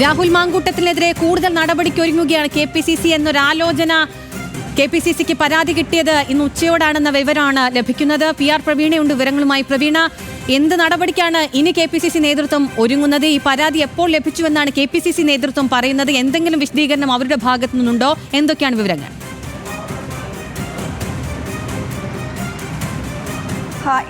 രാഹുൽ മാങ്കൂട്ടത്തിനെതിരെ കൂടുതൽ നടപടിക്കൊരുങ്ങുകയാണ് കെ പി സി സി എന്നൊരാലോചന. കെ പി സി സിക്ക് പരാതി കിട്ടിയത് ഇന്ന് ഉച്ചയോടാണെന്ന വിവരമാണ് ലഭിക്കുന്നത്. പി ആർ പ്രവീണയുണ്ട്. വിവരങ്ങളുമായി പ്രവീണ എന്ത് നടപടിക്കാണ് ഇനി കെ പി സി സി നേതൃത്വം ഒരുങ്ങുന്നത്? ഈ പരാതി എപ്പോൾ ലഭിച്ചുവെന്നാണ് കെ പി സി സി നേതൃത്വം പറയുന്നത്? എന്തെങ്കിലും വിശദീകരണം അവരുടെ ഭാഗത്തു നിന്നുണ്ടോ എന്തൊക്കെയാണ് വിവരങ്ങൾ?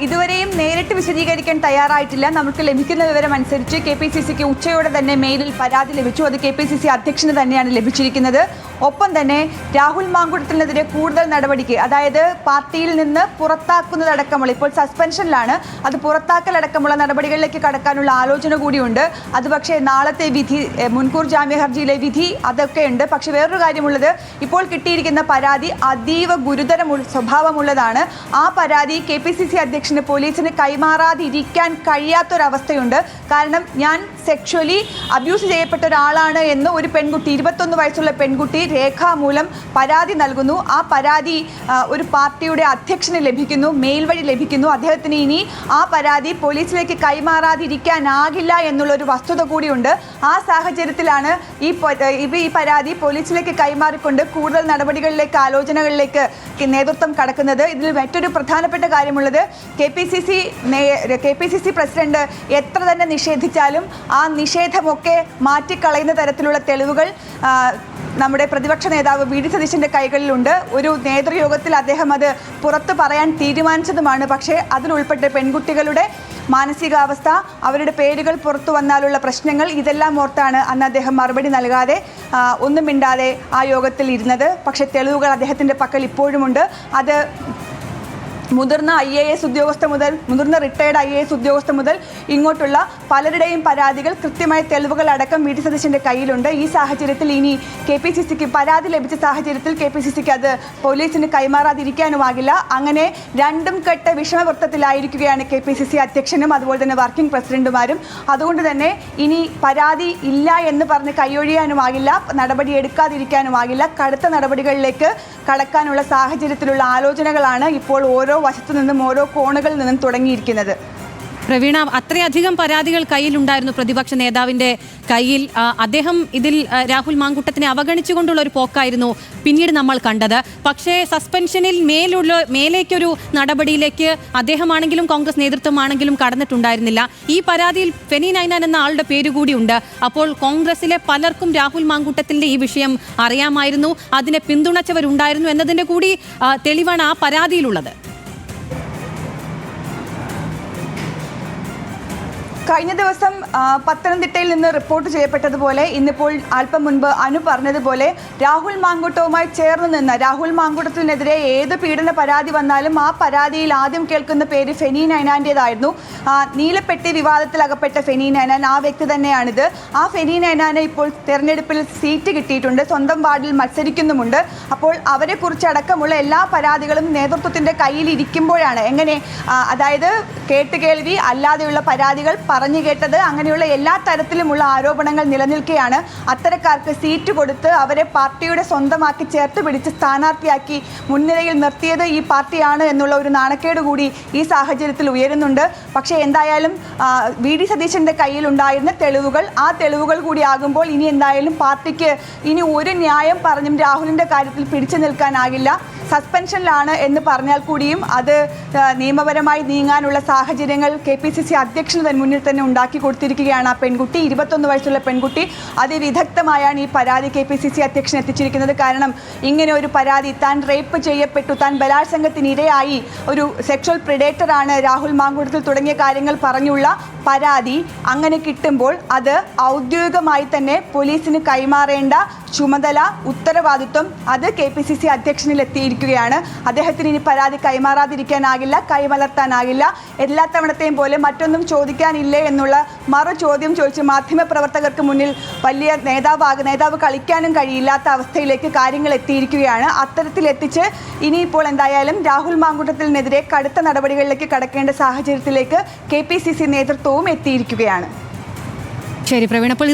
ഇതുവരെയും നേരിട്ട് വിശദീകരിക്കാൻ തയ്യാറായിട്ടില്ല. നമുക്ക് ലഭിക്കുന്ന വിവരം അനുസരിച്ച് കെ പി സി സിക്ക് ഉച്ചയോടെ തന്നെ മെയിലിൽ പരാതി ലഭിച്ചു. അത് കെ പി സി സി അധ്യക്ഷന് തന്നെയാണ് ലഭിച്ചിരിക്കുന്നത്. ഒപ്പം തന്നെ രാഹുൽ മാങ്കുടത്തിനെതിരെ കൂടുതൽ നടപടിക്ക് അതായത് പാർട്ടിയിൽ നിന്ന് പുറത്താക്കുന്നതടക്കമുള്ള ഇപ്പോൾ സസ്പെൻഷനിലാണ്. അത് പുറത്താക്കലടക്കമുള്ള നടപടികളിലേക്ക് കടക്കാനുള്ള ആലോചന കൂടിയുണ്ട്. അത് പക്ഷേ നാളത്തെ വിധി മുൻകൂർ ജാമ്യ ഹർജിയിലെ വിധി അതൊക്കെയുണ്ട് പക്ഷേ വേറൊരു കാര്യമുള്ളത് ഇപ്പോൾ കിട്ടിയിരിക്കുന്ന പരാതി അതീവ ഗുരുതരമുള്ള സ്വഭാവമുള്ളതാണ്. ആ പരാതി കെ പി സി സി അധ്യക്ഷന് പോലീസിന് കൈമാറാതിരിക്കാൻ കഴിയാത്തൊരവസ്ഥയുണ്ട്. കാരണം ഞാൻ സെക്ഷുവലി അബ്യൂസ് ചെയ്യപ്പെട്ട ഒരാളാണ് എന്ന് ഒരു പെൺകുട്ടി ഇരുപത്തൊന്ന് വയസ്സുള്ള പെൺകുട്ടി രേഖാമൂലം പരാതി നൽകുന്നു. ആ പരാതി ഒരു പാർട്ടിയുടെ അധ്യക്ഷന് ലഭിക്കുന്നു മെയിൽ വഴി ലഭിക്കുന്നു. അദ്ദേഹത്തിന് ഇനി ആ പരാതി പോലീസിലേക്ക് കൈമാറാതിരിക്കാനാകില്ല എന്നുള്ളൊരു വസ്തുത കൂടിയുണ്ട്. ആ സാഹചര്യത്തിലാണ് ഈ ഈ പരാതി പോലീസിലേക്ക് കൈമാറിക്കൊണ്ട് കൂടുതൽ നടപടികളിലേക്ക് ആലോചനകളിലേക്ക് നേതൃത്വം കടക്കുന്നത്. ഇതിൽ മറ്റൊരു പ്രധാനപ്പെട്ട കാര്യമുള്ളത് K P C C K P C C president എത്ര തന്നെ നിഷേധിച്ചാലും ആ നിഷേധമൊക്കെ മാറ്റിക്കളയുന്ന തരത്തിലുള്ള തെളിവുകൾ നമ്മുടെ പ്രതിപക്ഷ നേതാവ് വി ഡി സതീശന്റെ കൈകളിലുണ്ട്. ഒരു നേതൃയോഗത്തിൽ അദ്ദേഹം അത് പുറത്തു പറയാൻ തീരുമാനിച്ചതുമാണ്. പക്ഷേ അതിലുൾപ്പെട്ട പെൺകുട്ടികളുടെ മാനസികാവസ്ഥ അവരുടെ പേരുകൾ പുറത്തു വന്നാലുള്ള പ്രശ്നങ്ങൾ ഇതെല്ലാം ഓർത്താണ് അന്ന് അദ്ദേഹം മറുപടി നൽകാതെ ഒന്നും മിണ്ടാതെ ആ യോഗത്തിൽ ഇരുന്നത് പക്ഷേ തെളിവുകൾ അദ്ദേഹത്തിന്റെ പക്കൽ ഇപ്പോഴുമുണ്ട്. അത് മുതിർന്ന ഐ എ എസ് ഉദ്യോഗസ്ഥ മുതൽ മുതിർന്ന റിട്ടയർഡ് ഐ എ എസ് ഉദ്യോഗസ്ഥ മുതൽ ഇങ്ങോട്ടുള്ള പലരുടെയും പരാതികൾ കൃത്യമായ തെളിവുകൾ അടക്കം വി ടി സതീശന്റെ കയ്യിലുണ്ട്. ഈ സാഹചര്യത്തിൽ ഇനി കെ പി സി സിക്ക് പരാതി ലഭിച്ച സാഹചര്യത്തിൽ കെ പി സി സിക്ക് അത് പോലീസിന് കൈമാറാതിരിക്കാനുമാകില്ല. അങ്ങനെ രണ്ടും കെട്ട വിഷമവൃത്തത്തിലായിരിക്കുകയാണ് കെ പി സി സി അധ്യക്ഷനും അതുപോലെ തന്നെ വർക്കിംഗ് പ്രസിഡന്റുമാരും. അതുകൊണ്ട് തന്നെ ഇനി പരാതി ഇല്ല എന്ന് പറഞ്ഞ് കൈയൊഴിയാനുമാകില്ല നടപടി എടുക്കാതിരിക്കാനുമാകില്ല. കടുത്ത നടപടികളിലേക്ക് കടക്കാനുള്ള സാഹചര്യത്തിലുള്ള ആലോചനകളാണ് ഇപ്പോൾ ഓരോ വശത്തു നിന്നും ഓരോ കോണുകളിൽ നിന്നും തുടങ്ങിയിരിക്കുന്നത്. പ്രവീണ അത്രയധികം പരാതികൾ കയ്യിലുണ്ടായിരുന്നു പ്രതിപക്ഷ നേതാവിന്റെ കയ്യിൽ. അദ്ദേഹം ഇതിൽ രാഹുൽ മാങ്കുട്ടത്തിനെ അവഗണിച്ചുകൊണ്ടുള്ള ഒരു പോക്കായിരുന്നു പിന്നീട് നമ്മൾ കണ്ടത്. പക്ഷേ സസ്പെൻഷനിൽ മേലുള്ള മേലേക്കൊരു നടപടിയിലേക്ക് അദ്ദേഹമാണെങ്കിലും കോൺഗ്രസ് നേതൃത്വമാണെങ്കിലും കടന്നിട്ടുണ്ടായിരുന്നില്ല. ഈ പരാതിയിൽ ഫെനി നൈനാൻ എന്ന ആളുടെ പേര് കൂടിയുണ്ട് അപ്പോൾ കോൺഗ്രസിലെ പലർക്കും രാഹുൽ മാങ്കുട്ടത്തിന്റെ ഈ വിഷയം അറിയാമായിരുന്നു. അതിനെ പിന്തുണച്ചവരുണ്ടായിരുന്നു എന്നതിന്റെ കൂടി തെളിവാണ് ആ പരാതിയിലുള്ളത്. കഴിഞ്ഞ ദിവസം പത്തനംതിട്ടയിൽ നിന്ന് റിപ്പോർട്ട് ചെയ്യപ്പെട്ടതുപോലെ ഇന്നിപ്പോൾ അല്പം മുൻപ് അനു പറഞ്ഞതുപോലെ രാഹുൽ മാങ്കൂട്ടവുമായി ചേർന്ന് നിന്ന് രാഹുൽ മാങ്കൂട്ടത്തിനെതിരെ ഏത് പീഡന പരാതി വന്നാലും ആ പരാതിയിൽ ആദ്യം കേൾക്കുന്ന പേര് ഫെനി നൈനാന്റേതായിരുന്നു നീലപ്പെട്ടി വിവാദത്തിൽ അകപ്പെട്ട ഫെനി നൈനാൻ ആ വ്യക്തി തന്നെയാണിത്. ആ ഫെനി നൈനാന് ഇപ്പോൾ തെരഞ്ഞെടുപ്പിൽ സീറ്റ് കിട്ടിയിട്ടുണ്ട്. സ്വന്തം വാർഡിൽ മത്സരിക്കുന്നുമുണ്ട്. അപ്പോൾ അവരെക്കുറിച്ച് അടക്കമുള്ള എല്ലാ പരാതികളും നേതൃത്വത്തിന്റെ കയ്യിൽ ഇരിക്കുമ്പോഴാണ് എങ്ങനെ അതായത് കേട്ടുകേൾവി അല്ലാതെയുള്ള പരാതികൾ പറഞ്ഞു കേട്ടത്. അങ്ങനെയുള്ള എല്ലാ തരത്തിലുമുള്ള ആരോപണങ്ങൾ നിലനിൽക്കുകയാണ് അത്തരക്കാർക്ക് സീറ്റ് കൊടുത്ത് അവരെ പാർട്ടിയുടെ സ്വന്തമാക്കി ചേർത്ത് പിടിച്ച് സ്ഥാനാർത്ഥിയാക്കി മുൻനിരയിൽ നിർത്തിയത് ഈ പാർട്ടിയാണ് എന്നുള്ള ഒരു നാണക്കേട് കൂടി ഈ സാഹചര്യത്തിൽ ഉയരുന്നുണ്ട്. പക്ഷേ എന്തായാലും വി. ഡി. സതീശന്റെ കയ്യിലുണ്ടായിരുന്ന തെളിവുകൾ ആ തെളിവുകൾ കൂടി ആകുമ്പോൾ ഇനി എന്തായാലും പാർട്ടിക്ക് ഇനി ഒരു ന്യായം പറഞ്ഞും രാഹുലിന്റെ കാര്യത്തിൽ പിടിച്ചു നിൽക്കാനാകില്ല. സസ്പെൻഷനിലാണ് എന്ന് പറഞ്ഞാൽ കൂടിയും അത് നിയമപരമായി നീങ്ങാനുള്ള സാഹചര്യങ്ങൾ കെ പി സി സി അധ്യക്ഷന് തന്നെ മുന്നിൽ തന്നെ ഉണ്ടാക്കി കൊടുത്തിരിക്കുകയാണ് ആ പെൺകുട്ടി. ഇരുപത്തൊന്ന് വയസ്സുള്ള പെൺകുട്ടി അതിവിദഗ്ധമായാണ് ഈ പരാതി കെ പി സി സി അധ്യക്ഷൻ എത്തിച്ചിരിക്കുന്നത്. കാരണം ഇങ്ങനെ ഒരു പരാതി താൻ റേപ്പ് ചെയ്യപ്പെട്ടു താൻ ബലാത്സംഗത്തിന് ഇരയായി ഒരു സെക്ഷൽ പ്രിഡേറ്ററാണ് രാഹുൽ മാങ്കുടത്തിൽ തുടങ്ങിയ കാര്യങ്ങൾ പറഞ്ഞുള്ള പരാതി അങ്ങനെ കിട്ടുമ്പോൾ അത് ഔദ്യോഗികമായി തന്നെ പോലീസിന് കൈമാറേണ്ട ചുമതല ഉത്തരവാദിത്വം അത് കെ പി സി സി അധ്യക്ഷനിൽ എത്തിയിരിക്കുകയാണ് അദ്ദേഹത്തിന് ഇനി പരാതി കൈമാറാതിരിക്കാനാകില്ല കൈമലർത്താനാകില്ല. എല്ലാ തവണത്തെയും പോലെ മറ്റൊന്നും ചോദിക്കാനില്ലേ എന്നുള്ള മറു ചോദ്യം ചോദിച്ച് മാധ്യമപ്രവർത്തകർക്ക് മുന്നിൽ വലിയ നേതാവാക നേതാവ് കളിക്കാനും കഴിയില്ലാത്ത അവസ്ഥയിലേക്ക് കാര്യങ്ങൾ എത്തിയിരിക്കുകയാണ്. അത്തരത്തിൽ എത്തിച്ച് ഇനിയിപ്പോൾ എന്തായാലും രാഹുൽ മാങ്കൂട്ടത്തിനെതിരെ കടുത്ത നടപടികളിലേക്ക് കടക്കേണ്ട സാഹചര്യത്തിലേക്ക് കെ നേതൃത്വവും എത്തിയിരിക്കുകയാണ്. ശരി പ്രവീണ അപ്പോൾ